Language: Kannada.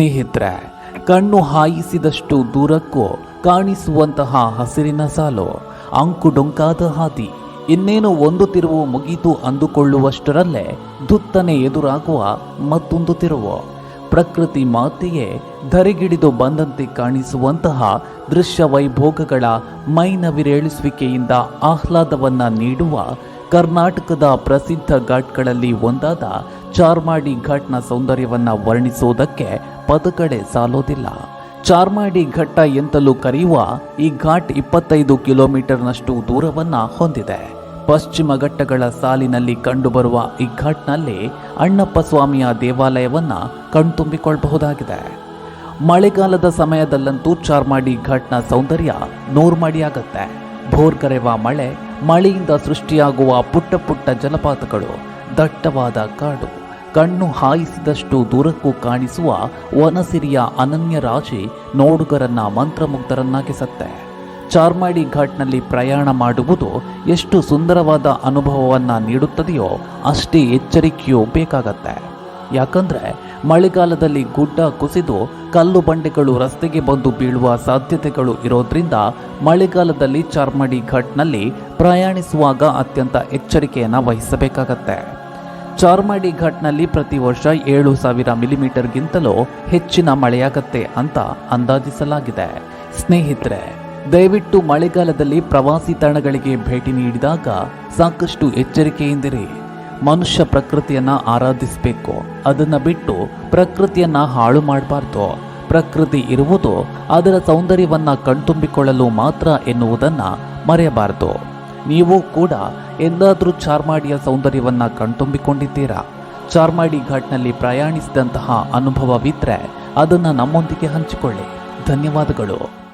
ಸ್ನೇಹಿತರೆ, ಕಣ್ಣು ಹಾಯಿಸಿದಷ್ಟು ದೂರಕ್ಕೂ ಕಾಣಿಸುವಂತಹ ಹಸಿರಿನ ಸಾಲು ಅಂಕುಡೊಂಕಾದ ಹಾದಿ, ಇನ್ನೇನು ಒಂದು ತಿರುವು ಮುಗೀತು ಅಂದುಕೊಳ್ಳುವಷ್ಟರಲ್ಲೇ ದುತ್ತನೆ ಎದುರಾಗುವ ಮತ್ತೊಂದು ತಿರುವು. ಪ್ರಕೃತಿ ಮಾತೆಯೇ, ಧರೆಗಿಡಿದು ಬಂದಂತೆ ಕಾಣಿಸುವಂತಹ ದೃಶ್ಯ ವೈಭೋಗಗಳ ಮೈನವಿರೇಳಿಸುವಿಕೆಯಿಂದ ಆಹ್ಲಾದವನ್ನ ನೀಡುವ ಕರ್ನಾಟಕದ ಪ್ರಸಿದ್ಧ ಘಾಟ್ಗಳಲ್ಲಿ ಒಂದಾದ ಚಾರ್ಮಾಡಿ ಘಾಟ್ನ ಸೌಂದರ್ಯವನ್ನ ವರ್ಣಿಸುವುದಕ್ಕೆ ಪದಕಡೆ ಸಾಲೋದಿಲ್ಲ. ಚಾರ್ಮಾಡಿ ಘಟ್ಟ ಎಂತಲೂ ಕರೆಯುವ ಈ ಘಾಟ್ ಇಪ್ಪತ್ತೈದು ಕಿಲೋಮೀಟರ್ನಷ್ಟು ದೂರವನ್ನ ಹೊಂದಿದೆ. ಪಶ್ಚಿಮ ಘಟ್ಟಗಳ ಸಾಲಿನಲ್ಲಿ ಕಂಡುಬರುವ ಈ ಘಾಟ್ನಲ್ಲಿ ಅಣ್ಣಪ್ಪ ಸ್ವಾಮಿಯ ದೇವಾಲಯವನ್ನ ಕಣ್ತುಂಬಿಕೊಳ್ಳಬಹುದಾಗಿದೆ ಮಳೆಗಾಲದ ಸಮಯದಲ್ಲಂತೂ ಚಾರ್ಮಾಡಿ ಘಾಟ್ನ ಸೌಂದರ್ಯ ನೋರ್ಮಡಿಯಾಗತ್ತೆ. ಭೋರ್ಗರೆವ ಮಳೆ, ಮಳೆಯಿಂದ ಸೃಷ್ಟಿಯಾಗುವ ಪುಟ್ಟ ಪುಟ್ಟ ಜಲಪಾತಗಳು ದಟ್ಟವಾದ ಕಾಡು. ಕಣ್ಣು ಹಾಯಿಸಿದಷ್ಟು ದೂರಕ್ಕೂ ಕಾಣಿಸುವ ವನಸಿರಿಯ ಅನನ್ಯ ರಾಶಿ ನೋಡುಗರನ್ನ ಮಂತ್ರಮುಗ್ಧರನ್ನಾಗಿಸತ್ತೆ ಚಾರ್ಮಾಡಿ ಘಾಟ್ನಲ್ಲಿ ಪ್ರಯಾಣ ಮಾಡುವುದು ಎಷ್ಟು ಸುಂದರವಾದ ಅನುಭವವನ್ನು ನೀಡುತ್ತದೆಯೋ ಅಷ್ಟೇ ಎಚ್ಚರಿಕೆಯೂ ಬೇಕಾಗತ್ತೆ. ಯಾಕಂದ್ರೆ ಮಳೆಗಾಲದಲ್ಲಿ ಗುಡ್ಡ ಕುಸಿದು ಕಲ್ಲು ಬಂಡೆಗಳು ರಸ್ತೆಗೆ ಬಂದು ಬೀಳುವ ಸಾಧ್ಯತೆಗಳು ಇರೋದ್ರಿಂದ ಮಳೆಗಾಲದಲ್ಲಿ ಚಾರ್ಮಾಡಿ ಘಾಟ್ನಲ್ಲಿ ಪ್ರಯಾಣಿಸುವಾಗ ಅತ್ಯಂತ ಎಚ್ಚರಿಕೆಯನ್ನು ವಹಿಸಬೇಕಾಗತ್ತೆ. ಚಾರ್ಮಾಡಿ ಘಾಟ್ನಲ್ಲಿ ಪ್ರತಿ ವರ್ಷ ಏಳು ಸಾವಿರ ಮಿಲಿಮೀಟರ್ಗಿಂತಲೂ ಹೆಚ್ಚಿನ ಮಳೆಯಾಗತ್ತೆ ಅಂತ ಅಂದಾಜಿಸಲಾಗಿದೆ. ಸ್ನೇಹಿತರೆ, ದಯವಿಟ್ಟು ಮಳೆಗಾಲದಲ್ಲಿ ಪ್ರವಾಸಿ ತಾಣಗಳಿಗೆ ಭೇಟಿ ನೀಡಿದಾಗ ಸಾಕಷ್ಟು ಎಚ್ಚರಿಕೆಯಿಂದಿರಿ. ಮನುಷ್ಯ ಪ್ರಕೃತಿಯನ್ನ ಆರಾಧಿಸಬೇಕು. ಅದನ್ನ ಬಿಟ್ಟು ಪ್ರಕೃತಿಯನ್ನ ಹಾಳು ಮಾಡಬಾರ್ದು. ಪ್ರಕೃತಿ ಇರುವುದು ಅದರ ಸೌಂದರ್ಯವನ್ನ ಕಣ್ತುಂಬಿಕೊಳ್ಳಲು ಮಾತ್ರ ಎನ್ನುವುದನ್ನು ಮರೆಯಬಾರದು. ನೀವು ಕೂಡ ಎಂದಾದರೂ ಚಾರ್ಮಾಡಿಯ ಸೌಂದರ್ಯವನ್ನು ಕಣ್ತುಂಬಿಕೊಂಡಿದ್ದೀರಾ? ಚಾರ್ಮಾಡಿ ಘಾಟ್ನಲ್ಲಿ ಪ್ರಯಾಣಿಸಿದಂತಹ ಅನುಭವವಿದ್ರೆ ಅದನ್ನು ನಮ್ಮೊಂದಿಗೆ ಹಂಚಿಕೊಳ್ಳಿ. ಧನ್ಯವಾದಗಳು.